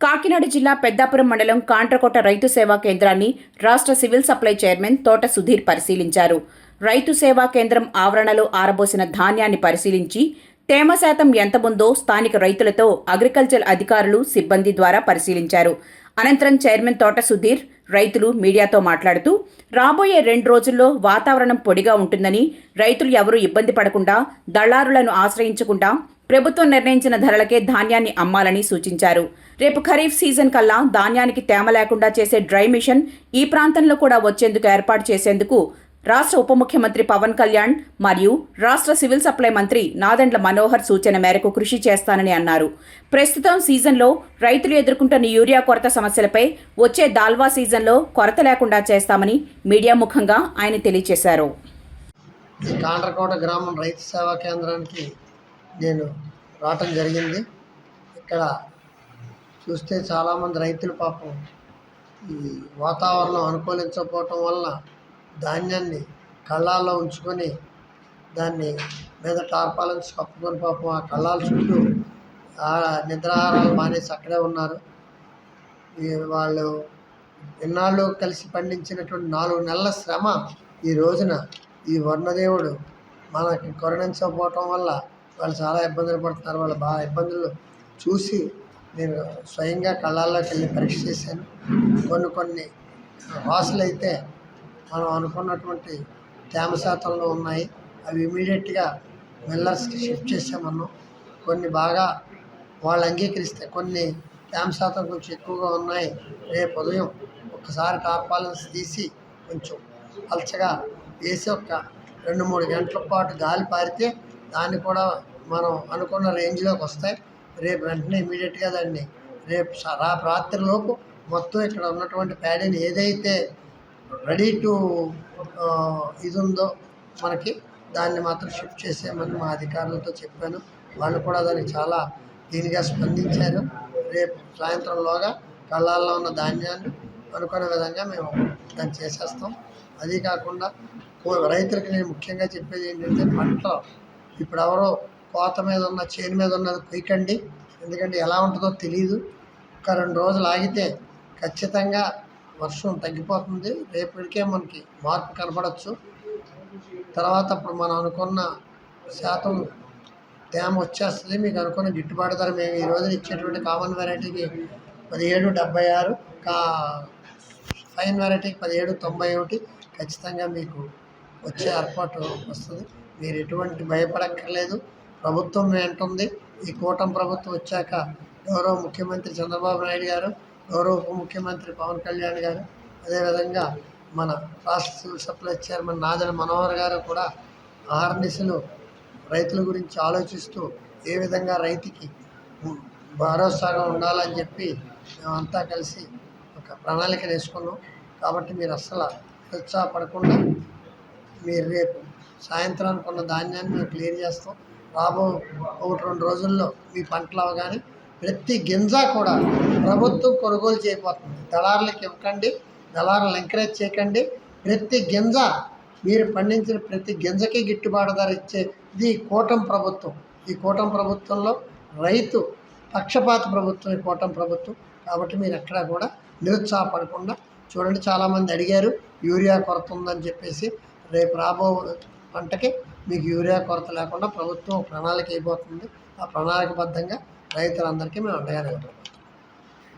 కాకినాడ జిల్లా పెద్దాపురం మండలం కాంట్రకోట రైతు సేవా కేంద్రాన్ని రాష్ట్ర సివిల్ సప్లై చైర్మన్ తోట సుధీర్ పరిశీలించారు. రైతు సేవా కేంద్రం ఆవరణలో ఆరబోసిన ధాన్యాన్ని పరిశీలించి తేమ శాతం ఎంత ఉందో స్థానిక రైతులతో అగ్రికల్చర్ అధికారులు సిబ్బంది ద్వారా పరిశీలించారు. అనంతరం చైర్మన్ తోట సుధీర్ రైతులు మీడియాతో మాట్లాడుతూ రాబోయే రెండు రోజుల్లో వాతావరణం పొడిగా ఉంటుందని రైతులు ఎవరూ ఇబ్బంది పడకుండా దళారులను ఆశ్రయించకుండా ప్రభుత్వం నిర్ణయించిన ధరలకే ధాన్యాన్ని అమ్మాలని సూచించారు. రేపు ఖరీఫ్ సీజన్ కల్లా ధాన్యానికి తేమ లేకుండా చేసే డ్రై మిషన్ ఈ ప్రాంతంలో కూడా వచ్చేందుకు ఏర్పాటు చేసేందుకు రాష్ట్ర ఉప ముఖ్యమంత్రి పవన్ కళ్యాణ్ మరియు రాష్ట్ర సివిల్ సప్లై మంత్రి నాదెండ్ల మనోహర్ సూచన మేరకు కృషి చేస్తానని అన్నారు. ప్రస్తుతం సీజన్లో రైతులు ఎదుర్కొంటున్న యూరియా కొరత సమస్యలపై వచ్చే దాల్వా సీజన్లో కొరత లేకుండా చేస్తామని మీడియా ముఖంగా ఆయన తెలియజేశారు. కాండ్రకోట గ్రామం రైతు సేవా కేంద్రానికి నేను రావటం జరిగింది. ఇక్కడ చూస్తే చాలామంది రైతులు పాపం ఈ వాతావరణం అనుకూలించకపోవటం వల్ల ధాన్యాన్ని కళ్ళాల్లో ఉంచుకొని దాన్ని మీద టార్పాలను కప్పుకొని పాపం ఆ కళ్ళాల చుట్టూ నిద్రాహారాలు మానేసి అక్కడే ఉన్నారు. ఈ వాళ్ళు ఇన్నాళ్ళు కలిసి పండించినటువంటి నాలుగు నెలల శ్రమ ఈ రోజున ఈ వర్ణదేవుడు మనకి కరుణించకపోవటం వల్ల వాళ్ళు చాలా ఇబ్బందులు పడుతున్నారు. వాళ్ళు బాగా ఇబ్బందులు చూసి నేను స్వయంగా కళ్ళాల్లోకి వెళ్ళి పరీక్ష చేశాను. కొన్ని కొన్ని వాసులు అయితే మనం అనుకున్నటువంటి తేమ శాతంలో ఉన్నాయి. అవి ఇమీడియట్గా మిల్లర్స్కి షిఫ్ట్ చేసామన్నాం కొన్ని బాగా వాళ్ళు అంగీకరిస్తే కొన్ని తేమ శాతం కొంచెం ఎక్కువగా ఉన్నాయి. రేపు ఉదయం ఒక్కసారి టార్పాలన్స్ తీసి కొంచెం పలచగా వేసి ఒక రెండు మూడు గంటల పాటు గాలి పారితే దాన్ని కూడా మనం అనుకున్న రేంజ్లోకి వస్తాయి. రేపు వెంటనే ఇమీడియట్గా దాన్ని రేపు రాత్రిలోపు మొత్తం ఇక్కడ ఉన్నటువంటి ప్యాడీని ఏదైతే రెడీ టు ఇది ఉందో మనకి. దాన్ని మాత్రం షిఫ్ట్ చేసేయమని మా అధికారులతో చెప్పాను. వాళ్ళు కూడా దానికి చాలా దీనిగా స్పందించారు. రేపు సాయంత్రంలోగా కళ్ళాల్లో ఉన్న ధాన్యాన్ని అనుకునే విధంగా మేము దాన్ని చేసేస్తాం. అది కాకుండా రైతులకి నేను ముఖ్యంగా చెప్పేది ఏంటంటే పంట ఇప్పుడు ఎవరో కోత మీద ఉన్న చేను మీద ఉన్నది కుయకండి ఎందుకంటే ఎలా ఉంటుందో తెలియదు ఒక రెండు రోజులు ఆగితే ఖచ్చితంగా వర్షం తగ్గిపోతుంది. రేపటికే మనకి మార్పు కనపడవచ్చు తర్వాత అప్పుడు మనం అనుకున్న శాతం తేమ వచ్చేస్తుంది. మీకు అనుకున్న గిట్టుబాటు ధర మేము ఈ రోజున ఇచ్చేటువంటి కామన్ వెరైటీకి పదిహేడు డెబ్బై ఆరు కా ఫైన్ వెరైటీకి పదిహేడు తొంభై ఒకటి ఖచ్చితంగా మీకు వచ్చే ఏర్పాటు వస్తుంది. మీరు ఎటువంటి భయపడక్కర్లేదు. ప్రభుత్వం వెంటుంది. ఈ కూటమి ప్రభుత్వం వచ్చాక గౌరవ ముఖ్యమంత్రి చంద్రబాబు నాయుడు గారు గౌరవ ఉప ముఖ్యమంత్రి పవన్ కళ్యాణ్ గారు అదేవిధంగా మన రాష్ట్ర సివిల్ సప్లై చైర్మన్ నాదన మనోహర్ గారు కూడా ఆహర్నిశలు రైతుల గురించి ఆలోచిస్తూ ఏ విధంగా రైతుకి భరోసాగా ఉండాలని చెప్పి మేమంతా కలిసి ఒక ప్రణాళిక వేసుకున్నాం. కాబట్టి మీరు అస్సలు నిరుత్సాహపడకుండా మీరు రేపు సాయంత్రానికి ఉన్న ధాన్యాన్ని మేము క్లియర్ చేస్తాం. రాబో ఒకటి రెండు రోజుల్లో మీ పంటలు అవగానే ప్రతి గింజ కూడా ప్రభుత్వం కొనుగోలు చేయబోతుంది. దళారులకు ఇవ్వకండి దళారులను ఎంకరేజ్ చేయకండి. ప్రతి గింజ మీరు పండించిన ప్రతి గింజకి గిట్టుబాటు ధర ఇచ్చేది కూటమి ప్రభుత్వం. ఈ కూటమి ప్రభుత్వంలో రైతు పక్షపాత ప్రభుత్వం ఈ కూటమి ప్రభుత్వం. కాబట్టి మీరు ఎక్కడా కూడా నిరుత్సాహపడకుండా చూడండి చాలామంది అడిగారు యూరియా కొరత ఉందని చెప్పేసి. రేపు రాబో పంటకి మీకు యూరియా కొరత లేకుండా ప్రభుత్వం ప్రణాళిక అయిపోతుంది ఆ ప్రణాళికబద్ధంగా రైతులందరికీ మేము అండగానే ఉంటాం.